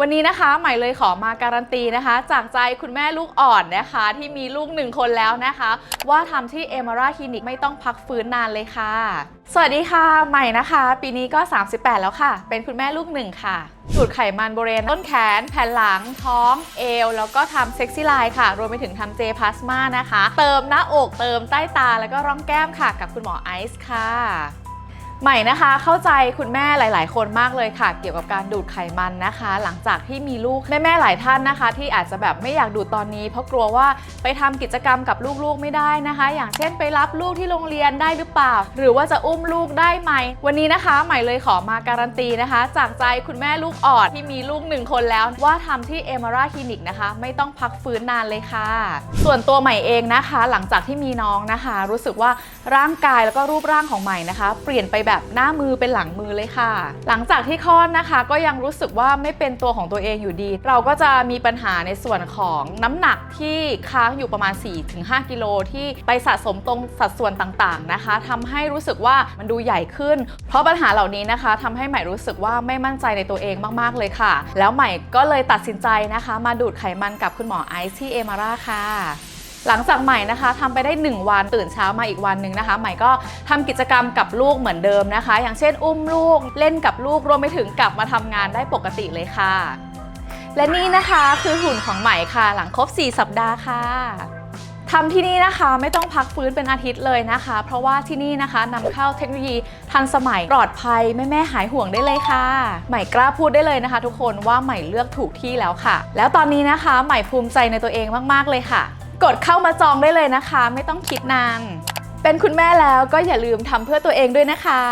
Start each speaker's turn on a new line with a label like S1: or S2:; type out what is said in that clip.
S1: วันนี้นะคะใหม่เลยขอมาการันตีนะคะ จากใจคุณแม่ลูกอ่อนนะคะ ที่มีลูกหนึ่งคนแล้วนะคะ ว่าทำที่เอมาราคลินิกไม่ต้องพักฟื้นนานเลยค่ะ สวัสดีค่ะ ใหม่นะคะ ปีนี้ก็ 38 แล้วค่ะ เป็นคุณแม่ลูกหนึ่งค่ะดูดไขมันบริเวณต้นแขน แผ่นหลัง ท้อง เอว แล้วก็ทำเซ็กซี่ไลน์ค่ะ รวมไปถึงทำเจพลาสมานะคะ เติมหน้าอก เติมใต้ตา แล้วก็ร่องแก้มค่ะ กับคุณหมอไอซ์ค่ะ ใหม่นะคะเข้าใจคุณแม่หลาย ๆ คนมากเลยค่ะ เกี่ยวกับการดูดไขมันนะคะ หลังจากที่มีลูกแม่ ๆ หลายท่านนะคะ ที่อาจจะแบบไม่อยากดูดตอนนี้ เพราะกลัวว่าไปทำกิจกรรมกับลูก ๆ ไม่ได้นะคะ อย่างเช่นไปรับลูกที่โรงเรียนได้หรือเปล่า หรือว่าจะอุ้มลูกได้ไหม วันนี้นะคะ ใหม่เลยขอมาการันตีนะคะ จากใจคุณแม่ลูกอ่อนที่มีลูกหนึ่งคนแล้ว ว่าทำที่เอมาราคลินิกนะคะไม่ต้องพักฟื้นนานเลยค่ะ ส่วนตัวใหม่เองนะคะ หลังจากที่มีน้องนะคะ รู้สึกว่าร่างกายแล้วก็รูปร่างของใหม่นะคะ เปลี่ยนไปแบบหน้ามือเป็นหลังมือเลยค่ะ หลังจากที่คลอดนะคะ ก็ยังรู้สึกว่าไม่เป็นตัวของตัวเองอยู่ดี เราก็จะมีปัญหาในส่วนของน้ำหนักที่ค้างอยู่ประมาณ 4-5 กิโลที่ไปสะสมตรงสัดส่วนต่างๆนะคะทำให้รู้สึกว่ามันดูใหญ่ขึ้น เพราะปัญหาเหล่านี้นะคะทำให้ใหม่รู้สึกว่าไม่มั่นใจในตัวเองมากๆเลยค่ะ แล้วใหม่ก็เลยตัดสินใจนะคะ มาดูดไขมันกับคุณหมอไอซ์ที่เอมาราค่ะ หลังจากใหม่นะคะทำไปได้ 1 วันตื่นเช้ามาอีกวันหนึ่งนะคะ ใหม่ก็ทำกิจกรรมกับลูกเหมือนเดิมนะคะ อย่างเช่น อุ้มลูกเล่นกับลูกรวมไปถึงกลับมาทำงานได้ปกติเลยค่ะ และนี่นะคะคือหุ่นของใหม่ค่ะ หลังครบ 4 สัปดาห์ค่ะทำที่นี่นะคะไม่ต้องพักฟื้นเป็นอาทิตย์เลยนะคะ เพราะว่าที่นี่นะคะนำเข้าเทคโนโลยีทันสมัยปลอดภัยแม่แม่หายห่วงได้เลยค่ะ ใหม่กล้าพูดได้เลยนะคะ ทุกคนว่าใหม่เลือกถูกที่แล้วค่ะ แล้วตอนนี้นะคะ ใหม่ภูมิใจในตัวเองมาก ๆ เลยค่ะ กดเข้ามาจองได้เลยนะคะ ไม่ต้องคิดนาน เป็นคุณแม่แล้วก็อย่าลืมทำเพื่อตัวเองด้วยนะคะ